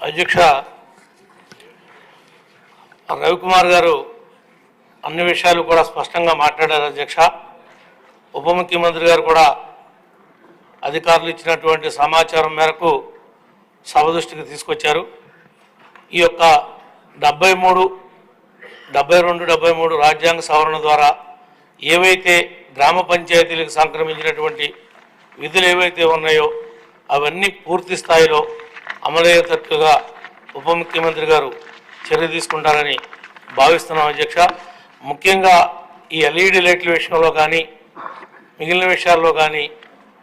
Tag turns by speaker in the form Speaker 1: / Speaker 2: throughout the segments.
Speaker 1: అధ్యక్ష రవికుమార్ గారు అన్ని విషయాలు కూడా స్పష్టంగా మాట్లాడారు అధ్యక్ష. ఉప ముఖ్యమంత్రి గారు కూడా అధికారులు ఇచ్చినటువంటి సమాచారం మేరకు సభ దృష్టికి తీసుకొచ్చారు. ఈ యొక్క డెబ్బై మూడు డెబ్బై రెండు డెబ్బై మూడు రాజ్యాంగ సవరణ ద్వారా ఏవైతే గ్రామ పంచాయతీలకు సంక్రమించినటువంటి విధులు ఏవైతే ఉన్నాయో అవన్నీ పూర్తి స్థాయిలో అమలయ్యేటట్లుగా ఉప ముఖ్యమంత్రి గారు చర్య తీసుకుంటారని భావిస్తున్నాం అధ్యక్ష. ముఖ్యంగా ఈ ఎల్ఈడి లైట్ల విషయంలో కానీ మిగిలిన విషయాల్లో కానీ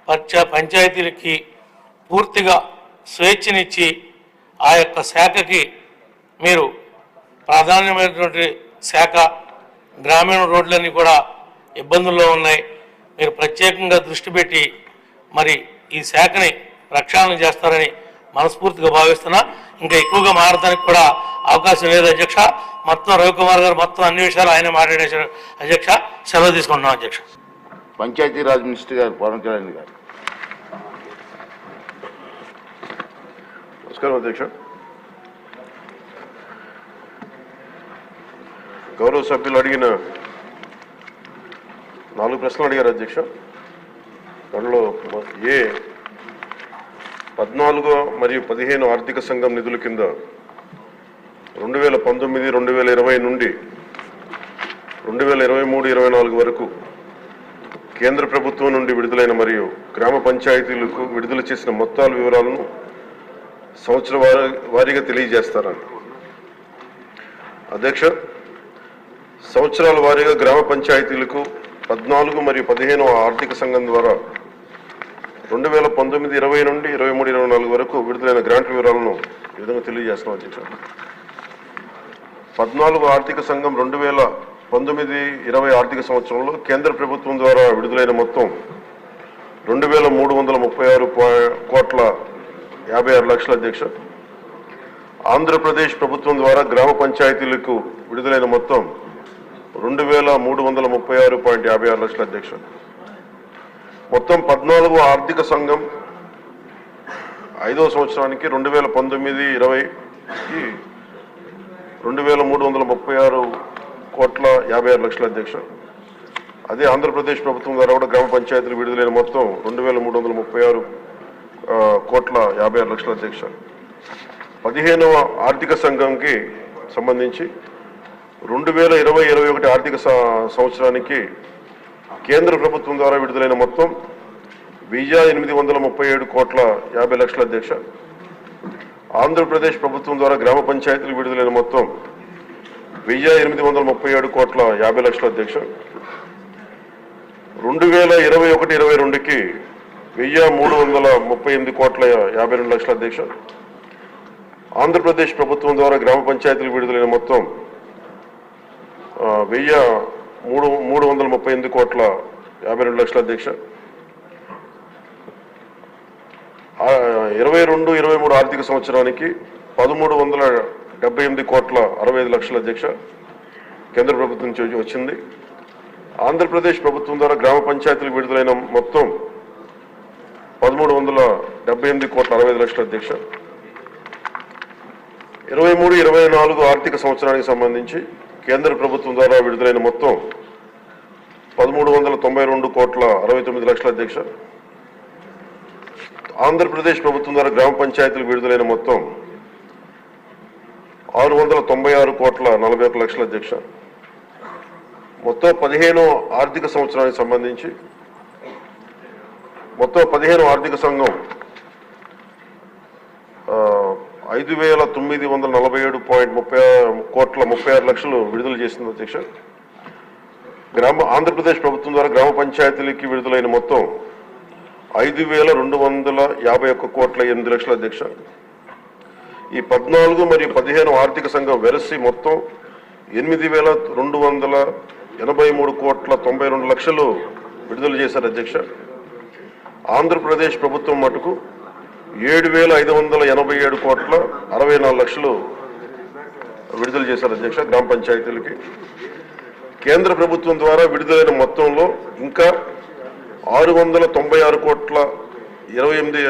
Speaker 1: పంచా పంచాయతీలకి పూర్తిగా స్వేచ్ఛనిచ్చి ఆ యొక్క శాఖకి మీరు ప్రాధాన్యమైనటువంటి శాఖ గ్రామీణ రోడ్లన్నీ కూడా ఇబ్బందుల్లో ఉన్నాయి. మీరు ప్రత్యేకంగా దృష్టి పెట్టి మరి ఈ శాఖని ప్రక్షాళన చేస్తారని మనస్ఫూర్తిగా భావిస్తున్నా. ఇంకా ఎక్కువగా మారడానికి కూడా అవకాశం లేదు అధ్యక్ష. మొత్తం రవికుమార్ గారు మొత్తం అన్ని విషయాలు ఆయన మాట్లాడేశారు. అధ్యక్ష సెలవు తీసుకుంటున్నాం అధ్యక్ష.
Speaker 2: పంచాయతీరాజ్ మినిస్టర్ గారు పవన్ కళ్యాణ్ గారు.
Speaker 3: నమస్కారం అధ్యక్ష. గౌరవ సభ్యులు అడిగిన నాలుగు ప్రశ్నలు అడిగారు అధ్యక్ష. దానిలో ఏ పద్నాలుగో మరియు పదిహేను ఆర్థిక సంఘం నిధుల కింద రెండు వేల పంతొమ్మిది రెండు వేల ఇరవై నుండి రెండు వేల ఇరవై మూడు ఇరవై నాలుగు వరకు కేంద్ర ప్రభుత్వం నుండి విడుదలైన మరియు గ్రామ పంచాయతీలకు విడుదల చేసిన మొత్తాల వివరాలను సంవత్సర వారి వారీగా తెలియజేస్తారని. అధ్యక్ష సంవత్సరాల వారీగా గ్రామ పంచాయతీలకు పద్నాలుగు మరియు పదిహేను ఆర్థిక సంఘం ద్వారా రెండు వేల పంతొమ్మిది ఇరవై నుండి ఇరవై మూడు ఇరవై నాలుగు వరకు విడుదలైన గ్రాంట్ వివరాలను ఈ విధంగా తెలియజేస్తున్నాం అధ్యక్ష పద్నాలుగు ఆర్థిక సంఘం రెండు వేల పంతొమ్మిది ఇరవై ఆర్థిక సంవత్సరంలో కేంద్ర ప్రభుత్వం ద్వారా విడుదలైన మొత్తం రెండు వేల మూడు వందల ముప్పై ఆరు కోట్ల యాభై ఆరు లక్షల అధ్యక్ష ఆంధ్రప్రదేశ్ ప్రభుత్వం ద్వారా గ్రామ పంచాయతీలకు విడుదలైన మొత్తం రెండు వేల మూడు వందల ముప్పై ఆరు పాయింట్ యాభై ఆరు లక్షల అధ్యక్ష మొత్తం పద్నాలుగో ఆర్థిక సంఘం ఐదో సంవత్సరానికి రెండు వేల పంతొమ్మిది ఇరవైకి రెండు వేల మూడు వందల ముప్పై ఆరు కోట్ల యాభై ఆరు లక్షల అధ్యక్ష. అదే ఆంధ్రప్రదేశ్ ప్రభుత్వం ద్వారా కూడా గ్రామ పంచాయతీలు విడుదలైన మొత్తం రెండు వేల మూడు వందల ముప్పై ఆరు కోట్ల యాభై ఆరు లక్షల అధ్యక్ష. పదిహేనవ ఆర్థిక సంఘంకి సంబంధించి రెండు వేల ఇరవై ఇరవై ఒకటి ఆర్థిక సంవత్సరానికి కేంద్ర ప్రభుత్వం ద్వారా విడుదలైన మొత్తం వెయ్యి ఎనిమిది వందల ముప్పై ఏడు కోట్ల యాభై లక్షల అధ్యక్ష ఆంధ్రప్రదేశ్ ప్రభుత్వం ద్వారా గ్రామ పంచాయతీలు విడుదలైన మొత్తం వెయ్యి ఎనిమిది వందల ముప్పై ఏడు కోట్ల యాభై లక్షల అధ్యక్ష రెండు వేల ఇరవై ఒకటి ఇరవై రెండుకి వెయ్యి మూడు వందల ముప్పై ఎనిమిది కోట్ల యాభై రెండు లక్షల అధ్యక్ష ఆంధ్రప్రదేశ్ ప్రభుత్వం ద్వారా గ్రామ పంచాయతీలు విడుదలైన మొత్తం వెయ్యి మూడు మూడు వందల ముప్పై ఎనిమిది కోట్ల యాభై రెండు లక్షల అధ్యక్ష. ఇరవై రెండు ఇరవై మూడు ఆర్థిక సంవత్సరానికి పదమూడు వందల డెబ్బై ఎనిమిది కోట్ల అరవై ఐదు లక్షల అధ్యక్ష కేంద్ర ప్రభుత్వం నుంచి వచ్చింది. ఆంధ్రప్రదేశ్ ప్రభుత్వం ద్వారా గ్రామ పంచాయతీలు విడుదలైన మొత్తం పదమూడు వందల డెబ్బై ఎనిమిది కోట్ల అరవై ఐదు లక్షల అధ్యక్ష. ఇరవై మూడు ఇరవై నాలుగు ఆర్థిక సంవత్సరానికి సంబంధించి కేంద్ర ప్రభుత్వం ద్వారా విడుదలైన మొత్తం పదమూడు వందల తొంభై రెండు కోట్ల అరవై తొమ్మిది లక్షల అధ్యక్ష. ఆంధ్రప్రదేశ్ ప్రభుత్వం ద్వారా గ్రామ పంచాయతీలు విడుదలైన మొత్తం ఆరు వందల తొంభై ఆరు కోట్ల నలభై ఒక లక్షల అధ్యక్ష. మొత్తం పదిహేను ఆర్థిక సంవత్సరానికి సంబంధించి మొత్తం పదిహేను ఆర్థిక సంఘం ఐదు వేల తొమ్మిది వందల నలభై ఏడు పాయింట్ ముప్పై కోట్ల ముప్పై ఆరు లక్షలు విడుదల చేసింది అధ్యక్ష. గ్రామ ఆంధ్రప్రదేశ్ ప్రభుత్వం ద్వారా గ్రామ పంచాయతీలకి విడుదలైన మొత్తం ఐదు వేల రెండు వందల యాభై ఒక్క కోట్ల ఎనిమిది లక్షల అధ్యక్ష. ఈ పద్నాలుగు మరియు పదిహేను ఆర్థిక సంఘం వెరసి మొత్తం ఎనిమిది వేల రెండు వందల ఎనభై మూడు కోట్ల తొంభై రెండు లక్షలు విడుదల చేశారు అధ్యక్ష. ఆంధ్రప్రదేశ్ ప్రభుత్వం మటుకు ఏడు వేల ఐదు వందల ఎనభై ఏడు కోట్ల అరవై నాలుగు లక్షలు విడుదల చేశారు అధ్యక్ష గ్రామ పంచాయతీలకి. కేంద్ర ప్రభుత్వం ద్వారా విడుదలైన మొత్తంలో ఇంకా ఆరు వందల తొంభై ఆరు కోట్ల ఇరవై ఎనిమిది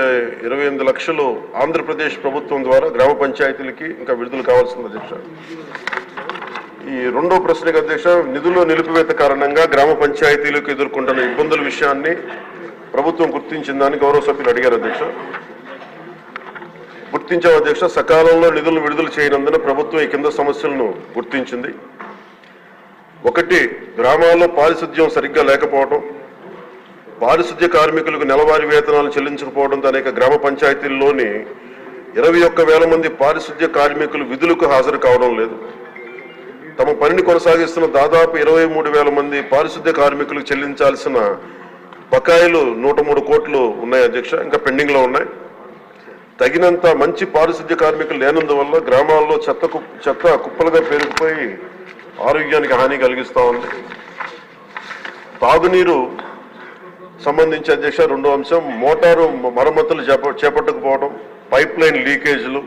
Speaker 3: ఇరవై ఎనిమిది లక్షలు ఆంధ్రప్రదేశ్ ప్రభుత్వం ద్వారా గ్రామ పంచాయతీలకి ఇంకా విడుదల కావాల్సింది అధ్యక్ష. ఈ రెండో ప్రశ్నకు అధ్యక్ష నిధుల నిలిపివేత కారణంగా గ్రామ పంచాయతీలకు ఎదుర్కొంటున్న ఇబ్బందుల విషయాన్ని ప్రభుత్వం గుర్తించిందని గౌరవ సభ్యులు అడిగారు అధ్యక్ష. గుర్తించే అధ్యక్ష సకాలంలో నిధులను విడుదల చేయనందున ప్రభుత్వం ఈ కింద సమస్యలను గుర్తించింది. ఒకటి గ్రామాల్లో పారిశుద్ధ్యం సరిగ్గా లేకపోవడం పారిశుద్ధ్య కార్మికులకు నెలవారీ వేతనాలు చెల్లించకపోవడంతో అనేక గ్రామ పంచాయతీల్లోని ఇరవై ఒక్క వేల మంది పారిశుద్ధ్య కార్మికులు విధులకు హాజరు కావడం లేదు. తమ పనిని కొనసాగిస్తున్న దాదాపు ఇరవై మూడు వేల మంది పారిశుద్ధ్య కార్మికులకు చెల్లించాల్సిన బకాయిలు నూట మూడు కోట్లు ఉన్నాయి అధ్యక్ష ఇంకా పెండింగ్లో ఉన్నాయి. తగినంత మంచి పారిశుద్ధ్య కార్మికులు లేనందువల్ల గ్రామాల్లో చెత్త చెత్త కుప్పలుగా పెరిగిపోయి ఆరోగ్యానికి హాని కలిగిస్తూ ఉంది. తాగునీరు సంబంధించి అధ్యక్ష రెండో అంశం మోటారు మరమ్మతులు చేప చేపట్టకపోవడం పైప్ లైన్ లీకేజీలు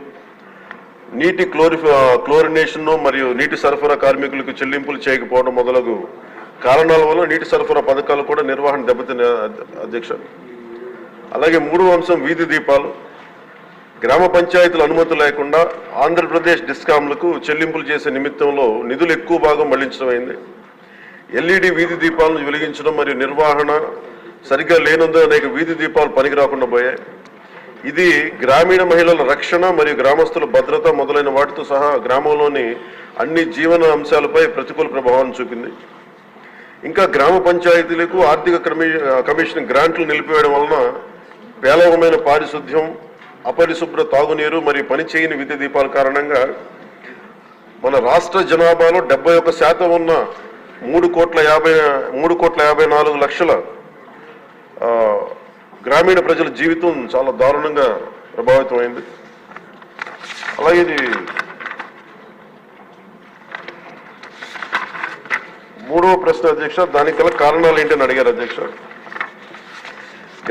Speaker 3: నీటి క్లోరి క్లోరినేషన్ మరియు నీటి సరఫరా కార్మికులకు చెల్లింపులు చేయకపోవడం మొదలగు కారణాల వల్ల నీటి సరఫరా పథకాలు కూడా నిర్వహణ దెబ్బతిన అధ్యక్ష. అలాగే మూడో అంశం వీధి దీపాలు. గ్రామ పంచాయతీల అనుమతి లేకుండా ఆంధ్రప్రదేశ్ డిస్కాంలకు చెల్లింపులు చేసే నిమిత్తంలో నిధులు ఎక్కువ భాగం మళ్ళించడమైంది అయింది. ఎల్ఈడి వీధి దీపాలను వెలిగించడం మరియు నిర్వహణ సరిగ్గా లేనందున అనేక వీధి దీపాలు పనికి రాకుండా పోయాయి. ఇది గ్రామీణ మహిళల రక్షణ మరియు గ్రామస్తుల భద్రత మొదలైన వాటితో సహా గ్రామంలోని అన్ని జీవన అంశాలపై ప్రతికూల ప్రభావాన్ని చూపింది. ఇంకా గ్రామ పంచాయతీలకు ఆర్థిక కమి కమిషన్ గ్రాంట్లు నిలిపివేయడం వలన పేలవమైన పారిశుద్ధ్యం అపరిశుభ్ర తాగునీరు మరియు పనిచేయని విద్యుత్ దీపాల కారణంగా మన రాష్ట్ర జనాభాలో డెబ్బై ఒక్క శాతం ఉన్న మూడు కోట్ల యాభై మూడు కోట్ల యాభై నాలుగు లక్షల గ్రామీణ ప్రజల జీవితం చాలా దారుణంగా ప్రభావితమైంది. అలాగే ఇది మూడవ ప్రశ్న అధ్యక్ష దానికి గల కారణాలు ఏంటని అడిగారు అధ్యక్ష.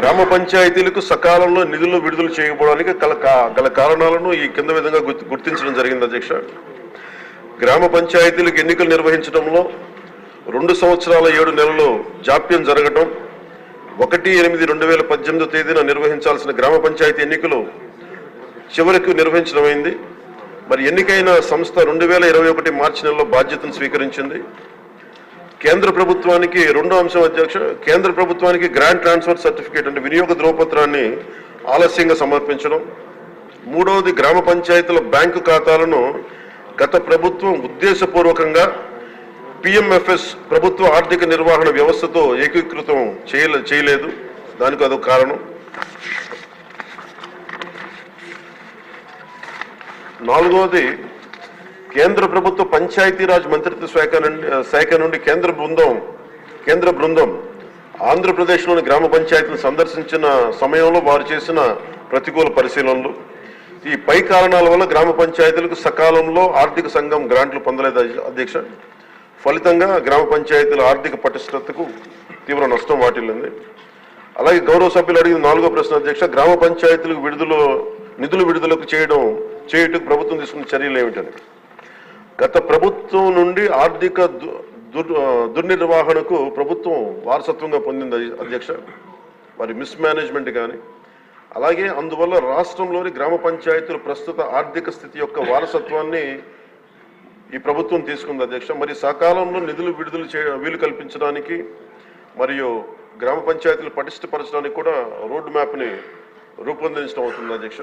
Speaker 3: గ్రామ పంచాయతీలకు సకాలంలో నిధులు విడుదల చేయకపోవడానికి గల గల కారణాలను ఈ కింద విధంగా గుర్తు- గుర్తించడం జరిగింది అధ్యక్ష. గ్రామ పంచాయతీలకు ఎన్నికలు నిర్వహించడంలో రెండు సంవత్సరాల ఏడు నెలలు జాప్యం జరగటం ఒకటి ఎనిమిది రెండు వేల పద్దెనిమిదో తేదీన నిర్వహించాల్సిన గ్రామ పంచాయతీ ఎన్నికలు చివరికి నిర్వహించడమైంది మరి ఎన్నికైన సంస్థ రెండు వేల ఇరవై ఒకటి మార్చి నెలలో బాధ్యతను స్వీకరించింది. కేంద్ర ప్రభుత్వానికి రెండో అంశం అధ్యక్ష కేంద్ర ప్రభుత్వానికి గ్రాంట్ ట్రాన్స్ఫర్ సర్టిఫికేట్ అంటే వినియోగ ధ్రువపత్రాన్ని ఆలస్యంగా సమర్పించడం. మూడవది గ్రామ పంచాయతీల బ్యాంకు ఖాతాలను గత ప్రభుత్వం ఉద్దేశపూర్వకంగా పిఎంఎఫ్ఎస్ ప్రభుత్వ ఆర్థిక నిర్వహణ వ్యవస్థతో ఏకీకృతం చేయలే చేయలేదు. దానికి అదొక కారణం. నాలుగవది కేంద్ర ప్రభుత్వ పంచాయతీరాజ్ మంత్రిత్వ శాఖ నుండి శాఖ నుండి కేంద్ర బృందం కేంద్ర బృందం ఆంధ్రప్రదేశ్లోని గ్రామ పంచాయతీలను సందర్శించిన సమయంలో వారు చేసిన ప్రతికూల పరిశీలనలు. ఈ పై కారణాల వల్ల గ్రామ పంచాయతీలకు సకాలంలో ఆర్థిక సంఘం గ్రాంట్లు పొందలేదు అధ్యక్ష. ఫలితంగా గ్రామ పంచాయతీల ఆర్థిక పటిష్టతకు తీవ్ర నష్టం వాటిల్లింది. అలాగే గౌరవ సభ్యులు అడిగిన నాలుగో ప్రశ్న అధ్యక్ష గ్రామ పంచాయతీలకు విడుదల నిధులు విడుదలకు చేయడం చేయుటకు ప్రభుత్వం తీసుకున్న చర్యలు ఏమిటంటే గత ప్రభుత్వం నుండి ఆర్థిక దు- దుర్ దుర్నిర్వహణకు ప్రభుత్వం వారసత్వంగా పొందింది అధ్యక్ష. మరి మిస్మేనేజ్మెంట్ కానీ అలాగే అందువల్ల రాష్ట్రంలోని గ్రామ పంచాయతీలు ప్రస్తుత ఆర్థిక స్థితి యొక్క వారసత్వాన్ని ఈ ప్రభుత్వం తీసుకుంది అధ్యక్ష. మరి సకాలంలో నిధులు విడుదల చే వీలు కల్పించడానికి మరియు గ్రామ పంచాయతీలు పటిష్టపరచడానికి కూడా రోడ్ మ్యాప్ని రూపొందించడం అవుతుంది అధ్యక్ష.